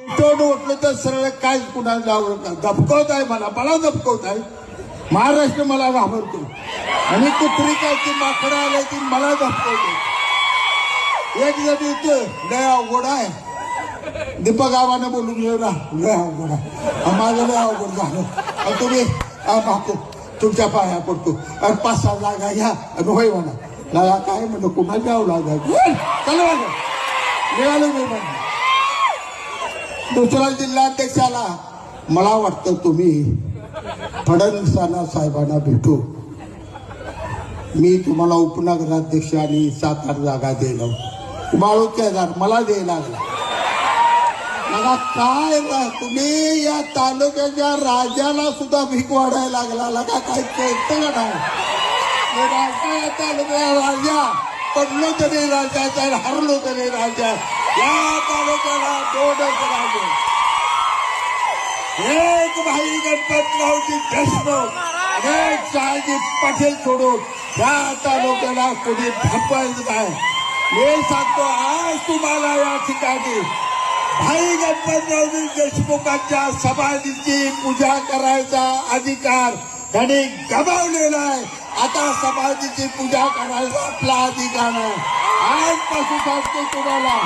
तोंड उठलं तर सरळ काय कुणाला दबकवत आहे मला मला दबकवत आहे. महाराष्ट्र मला घाबरतो आणि कुत्री काय ती माकडं आलं ती मला दबकवतो एक जण येतं लय अवघड आहे. दीपक आव्हानं बोलून घेऊ ना लय अवघड आहे. माझं लय अवघड झालं. तुम्ही अं, तुमच्या पाया पडतो. अरे पाच सहा जागा घ्या आणि होय म्हणा. काय म्हणलं कुणाला द्यावं लागा चला निघालो मी म्हणा दुसरा जिल्हाध्यक्षाला. मला वाटतं तुम्ही फडणवीसांना साहेबांना भेटू. मी तुम्हाला उपनगराध्यक्ष आणि सात आठ जागा देलो बाळू केदार मला द्यायला लागला. मला काय तुम्ही या तालुक्याच्या राजाला सुद्धा भीक वाढायला लागला. लगा काय कळतं का नाही? राजा या तालुक्याचा राजा. पडलो तरी राज्यात आहे हरलो तरी राज्यात. या तालुक्याला दोनच राजे एक भाई गणपतरावजी देशमुख अनेक शहाजी पाटील सोडून या तालुक्याला कोणी थांबवायचं नाही. मी सांगतो आज तुम्हाला या ठिकाणी भाई गणपतरावजी देशमुखांच्या समाधीची पूजा करायचा अधिकार त्यांनी गमावलेला आहे. आता समाधीची पूजा करायचा आपला अधिकार आहे. आजपासून सांगतो तुम्हाला